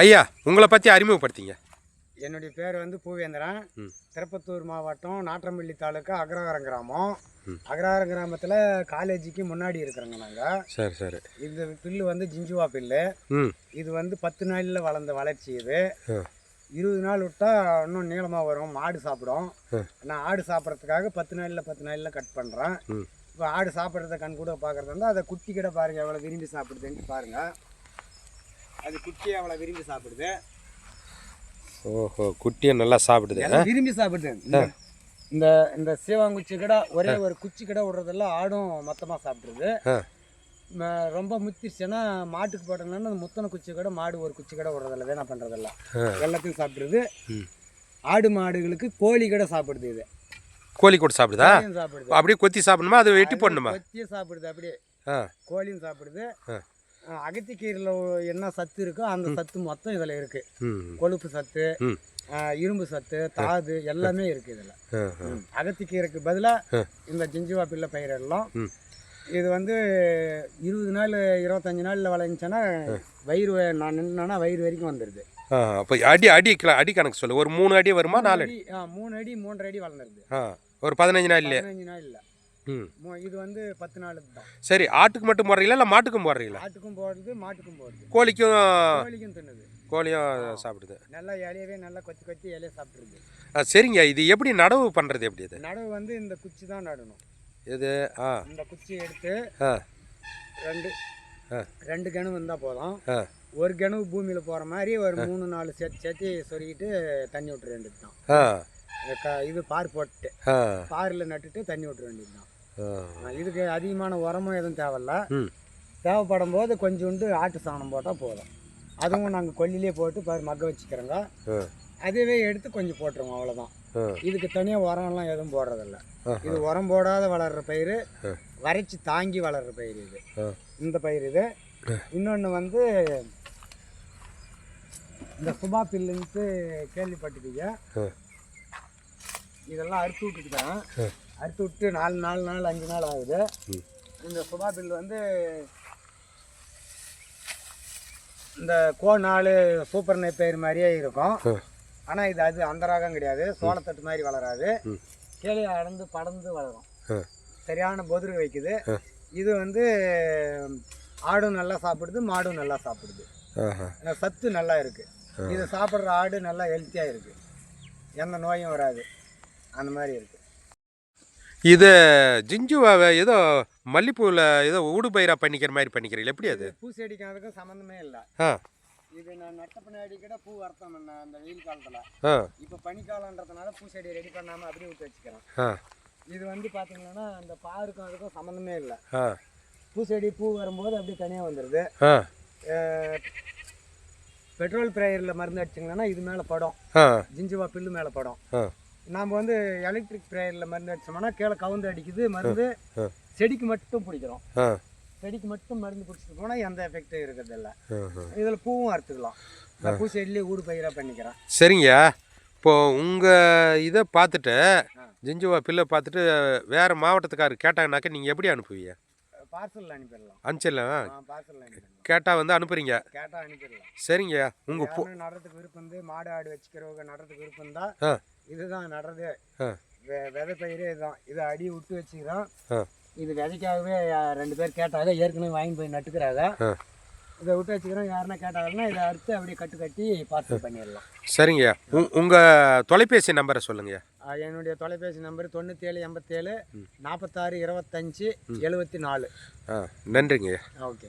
ஐயா உங்களை பற்றி அறிமுகப்படுத்திங்க. என்னுடைய பேர் வந்து பூவேந்திரன். திருப்பத்தூர் மாவட்டம் நாற்றம்பள்ளி தாலுக்கா அக்ரஹாரம் கிராமம். அக்ரஹாரம் கிராமத்தில் காலேஜுக்கு முன்னாடி இருக்கிறோங்க நாங்கள் சரி சரி. இந்த பில்லு வந்து ஜிஞ்சுவா பில்லு. இது வந்து பத்து நாளில் வளர்ந்த வளர்ச்சி இது. இருபது நாள் விட்டால் இன்னும் நீளமாக வரும். மாடு சாப்பிடும். நான் ஆடு சாப்பிட்றதுக்காக பத்து நாளில் பத்து நாளில் கட் பண்ணுறேன். இப்போ ஆடு சாப்பிட்றத கண் கூட பார்க்குறது அதை குட்டி கிட்ட பாருங்கள் எவ்வளோ விரும்பி சாப்பிடுதுன்ட்டு பாருங்கள் அது குட்டியை எவ்வளோ விரும்பி சாப்பிடுது. ஓஹோ குட்டியை நல்லா சாப்பிடுது விரும்பி சாப்பிடுது. இந்த- இந்த சீவாங்குச்சி கடை ஒரே ஒரு குச்சி கடை விடுறதெல்லாம் ஆடும் மொத்தமாக சாப்பிட்ருது ரொம்ப முத்திருச்சுன்னா மாட்டுக்கு போட்டோம்னா அந்த முத்தனை குச்சி கடை மாடு ஒரு குச்சி கடை விடுறதில்ல வேணா பண்ணுறதில்ல ஆ. எல்லாத்தையும் சாப்பிட்ருது. ஆடு மாடுகளுக்கு கோழி கடை சாப்பிடுது இது. கோழி கூட சாப்பிடுதா? சாப்பிடுது. அப்படியே கொத்தி சாப்பிடணுமா? அது வெட்டி போடணுமா? கொத்தியும் சாப்பிடுது அப்படியே. கோழியும் சாப்பிடுது. அகத்திக்கீரையில் என்ன சத்து இருக்கோ அந்த சத்து மொத்தம் இதில் இருக்குது ம். கொழுப்பு சத்து இரும்பு சத்து தாது எல்லாமே இருக்குது இதில். அகத்திக்கீரைக்கு பதிலாக. இந்த ஜிஞ்சுவா பிள்ளை பயிரிடலாம் ம். இது வந்து இருபது நாள் இருபத்தஞ்சி நாளில் விளைஞ்சுன்னா வயிறு நான் நின்னா வயிறு வரைக்கும் வந்துடுது அப்போ அடி அடி அடி கணக்கு சொல்லு. ஒரு மூணு அடி வருமா நாலு அடி மூணு அடி மூன்றரை அடி வளர்ந்துருது. ஒரு பதினஞ்சு நாள் இல்லையா பதினஞ்சு நாள் இல்லை இது வந்து பத்து நாள் தான். சரி ஆட்டுக்கு மட்டும் போடுறீங்களா இல்லை மாட்டுக்கும் போடுறீங்களா? ஆட்டுக்கும் போடுறது மாட்டுக்கும் போடுறது. கோழிக்கும் கோழிக்கும் தின்னுது. கோழியும் சாப்பிடுது. நல்லா இலையவே நல்லா கொத்தி கொத்தி இலைய சாப்பிட்ருது ஆ சரிங்க. இது எப்படி நடவு பண்ணுறது எப்படி இது? நடவு வந்து இந்த குச்சி தான் நடணும். இது ஆ. இந்த குச்சி எடுத்து ரெண்டு. ரெண்டு கிணவு இருந்தால் போதும். ஒரு கிணவு பூமியில் போகிற மாதிரி ஒரு மூணு நாலு சேர்த்து சேர்த்து சொருகிட்டு தண்ணி விட்டுற வேண்டியது தான். இது பார் போட்டு பாரில் நட்டுட்டு தண்ணி விட்டுற வேண்டியது தான். இதுக்கு அதிகமான உரமும் எதுவும் தேவையில்ல. தேவைப்படும் போது கொஞ்சோண்டு ஆட்டு சாணம் போட்டால் போதும். அதுவும் நாங்கள் கொல்லிலே போட்டு பாரு மக்க வச்சுக்கிறோங்க. அதுவே எடுத்து கொஞ்சம் போட்டுருவோம் அவ்வளோதான் இதுக்கு தனியாக உரம்லாம் எதுவும் போடுறதில்ல. இது உரம் போடாத வளர்கிற பயிர். வரைச்சி தாங்கி வளர்கிற பயிர் இது. இந்த பயிர் இது. இன்னொன்று வந்து இந்த சுபா பில்லுன்ட்டு கேள்விப்பட்டிருக்கீங்க. இதெல்லாம் அறுத்து விட்டுக்கிட்டேன். ஆ. அறுத்து விட்டு நாலு நாலு நாள் அஞ்சு நாள் ஆகுது. இந்த சுபா பில் வந்து இந்த கோ நாலு சூப்பர் நெப்பயிர் மாதிரியே இருக்கும். ஆனால் இது அது அந்த ரகம் கிடையாது சோளத்தட்டு மாதிரி வளராது. கீழே அடர்ந்து படர்ந்து வளரும். சரியான பொதுரு வைக்குது. இது வந்து ஆடும் நல்லா சாப்பிடுது மாடும் நல்லா சாப்பிடுது. சத்து நல்லா இருக்கு. இது சாப்பிட்ற ஆடு நல்லா ஹெல்த்தியாக இருக்கு. எந்த நோயும் வராது. அந்த மாதிரி இருக்கு. இது ஜிஞ்சுவாவை ஏதோ மல்லிப்பூவில் ஏதோ ஊடுபயிராக பண்ணிக்கிற மாதிரி பண்ணிக்கிறீங்களா? எப்படி அது? பூசெடிக்கும் அதுக்கும் சம்மந்தமே இல்லை. ஆ. இது நான் நட்ட பின்னாடி கூட பூ வர்த்தம் அந்த வெயில் காலத்தில். இப்போ பனிக்காலன்றதுனால பூச்செடி ரெடி பண்ணாமல் அப்படியே விட்டு வச்சுக்கிறேன். இது வந்து பார்த்தீங்கன்னா அந்த பாருக்கும் அதுக்கும் சம்மந்தமே இல்லை. ஆ. பூச்செடி பூ வரும்போது அப்படியே தனியாக வந்துடுது பெட்ரோல் ப்ரேயரில் மருந்து அடிச்சிங்கன்னா இது மேலே படம். ஜிஞ்சுவா பில்லு மேலே படம். நாம் வந்து எலக்ட்ரிக் ப்ரேயரில் மருந்து அடிச்சோம்னா கீழே கவுந்து அடிக்குது மருந்து. செடிக்கு மட்டும் பிடிக்கிறோம். செடிக்கு மட்டும் மருந்து பிடிச்சிட்டு போனால் எந்த எஃபெக்டும் இருக்கிறதில்ல. இதில் பூவும் அறுத்துக்கலாம். நான் பூ செடியிலே ஊடு பயிராக பண்ணிக்கிறேன். சரிங்க. இப்போ உங்கள் இதை பார்த்துட்டு. ஜிஞ்சுவா பில்லை பார்த்துட்டு வேறு மாவட்டத்துக்காரர் கேட்டாங்கனாக்கா நீங்கள் எப்படி அனுப்புவீங்க? பார்சலில் அனுப்பிடலாம் அனுப்பிச்சிடலாம். பார்சலில் கேட்டால் வந்து அனுப்புறீங்க. கேட்டால் அனுப்பிடலாம். சரிங்க. உங்கள் பூ நடுறதுக்கு விருப்பம் வந்து மாடு ஆடு வச்சுக்கிறவங்க நடுறதுக்கு விருப்பம் தான் இதுதான் நடுறது. விதை பயிரே இதுதான். இதை அடி விட்டு வச்சுக்கிறோம். இது விதைக்காகவே ரெண்டு பேர் கேட்டாங்க. ஏற்கனவே வாங்கி போய் நட்டுக்கிறாங்க. இதை விட்டு வச்சுக்கிறோம். யாருன்னா கேட்டாங்கன்னா இதை அறுத்து அப்படியே கட்டு கட்டி பார்சல் பண்ணிடலாம். சரிங்க. உங் உங்கள் தொலைபேசி நம்பரை சொல்லுங்க. அஹ், என்னுடைய தொலைபேசி நம்பர் தொண்ணூற்றி ஏழு எண்பத்தேழு நாற்பத்தாறு இருபத்தஞ்சி எழுபத்தி நாலு. ஆ நன்றிங்க. ஓகே.